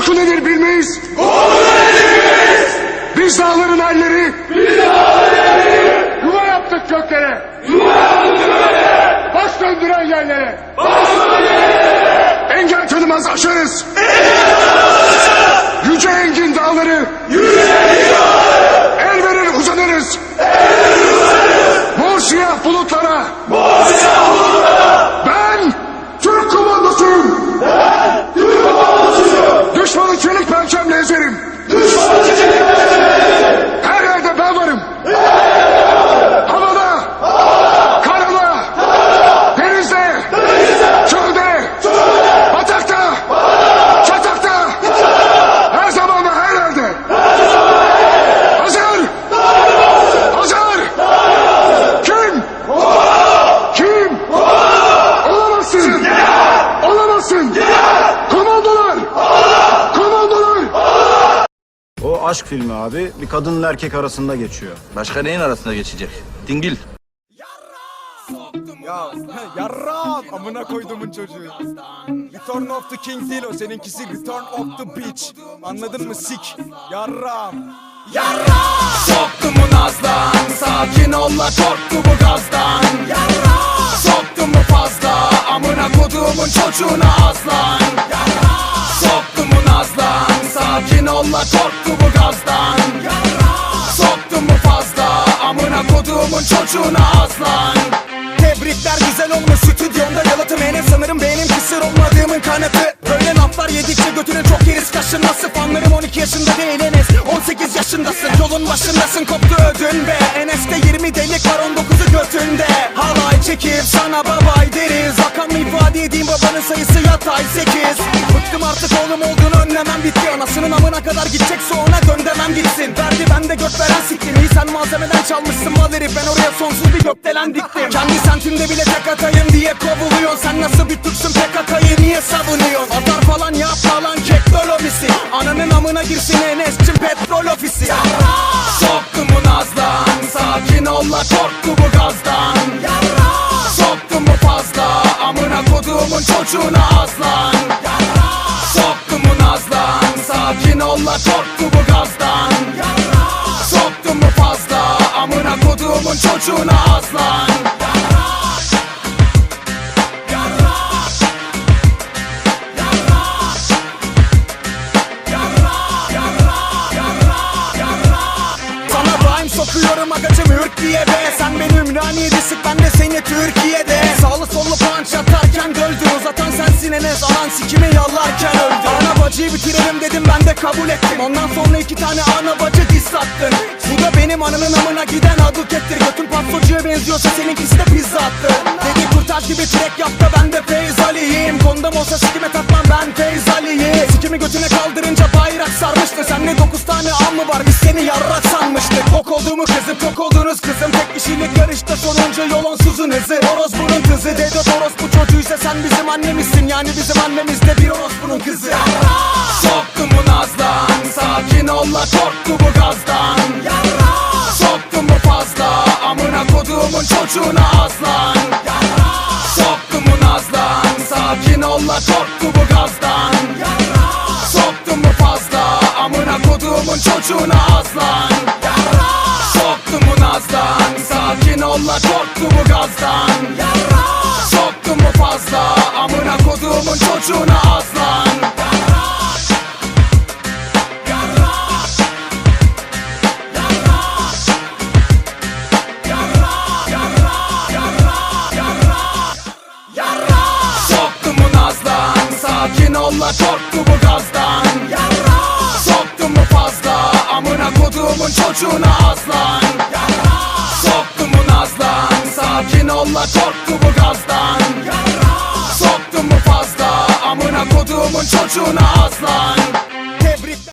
Korku nedir bilmeyiz. Biz dağların elleri. Yuva yaptık göklere. Baş döndüren yerlere. Engel tanımaz aşarız. Yüce engin dağları. El aşk filmi abi bir kadınla erkek arasında geçiyor. Başka neyin arasında geçecek? Dingil. Ya yarram amına koyduğumun çocuğu. Return of the King değil o seninkisi Return of the Bitch. Anladın mı sik? Yarram. Yarram. Soktu mu nazdan sakin ol la korktu bu gazdan. Yarram. Soktu mu fazla amına koduğumun çocuğuna aslan. Sakin ol la korktu bu gazdan. Soktu mu fazla amına koduğumun çocuğuna aslan. Tebrikler güzel olmuş stüdyonda yalıtım Enes sanırım benim kısır olmadığımın kanıtı. Böyle laflar yedikçe götüne çok yeriz. Kaşınması Fanlarım 12 yaşında değil Enes 18 yaşındasın Yolun başındasın. Koptu ödün be. Enes'te 20 delik var 19'u götünde. Halay çekip sana babay deriz Rakamla ifade edeyim babanın sayısı yatay 8 Bıktım artık oğlum olduğunu önlemem bitti. Anasının amına kadar gidecekse ona dön demem gitsin. Verdi ben de göt veren siktim. İyi sen malzemeden çalmışsın mal Ben oraya sonsuz bir gökdelen diktim. Kendi semtinde bile tek atayım diye kovuluyor. Sen nasıl bir Türksün PKK'yı niye savunuyorsun? Atar falan yap falan kek lobisi Ananın amına girsin Enes'cim petrol ofisi. Soktu mu nazdan Sakin ol la korktu bu gazdan. Soktu mu fazla Amına koduğumun çocuğuna koduğumun sokuyorum agacım be Sen benim Ümraniye'de ben de seni Türkiye'de. Sağlı sollu punch atarken döldü Uzatan sensin Enes alan sikimi yallarken öldü. Ana bacıyı bitirelim dedim ben de kabul ettim. Ondan sonra iki tane ana bacı diss attın. Bu da benim ananın amına giden adukettir. Götün patsocuya benziyorsa seninkisi de pizza attı. Dedi kurtaş gibi track yap da ben de Feyz Ali'yim Kondom olsa sikime takmam ben Feyz Ali'yi Sikimi götüne kaldırınca bayrak sarmıştı. Sende dokuz tane am mı var? Biz seni yarrak sanmıştık Olduğumu kızım tok olduğunuz kızım. Tek kişilik yarışta sonuncu yol onsuzun hızı Orospu'nun kızı Dedo orospu çocuğuysa sen bizim annemizsin. Yani bizim annemiz de bir orospunun kızı. Soktu mu nazdan Sakin ol la korktu bu gazdan. Soktu mu fazla Amına koduğumun çocuğuna aslan. Soktu mu nazdan Sakin ol la korktu bu gazdan. Soktu mu fazla Amına koduğumun çocuğuna aslan Sakin ol la korktu bu gazdan Soktu mu fazla. Amına koduğumun çocuğuna aslan. Soktu mu nazdan. Sakin ol la korktu bu gazdan. Soktu mu fazla. Amına koduğumun çocuğuna aslan La korktu bu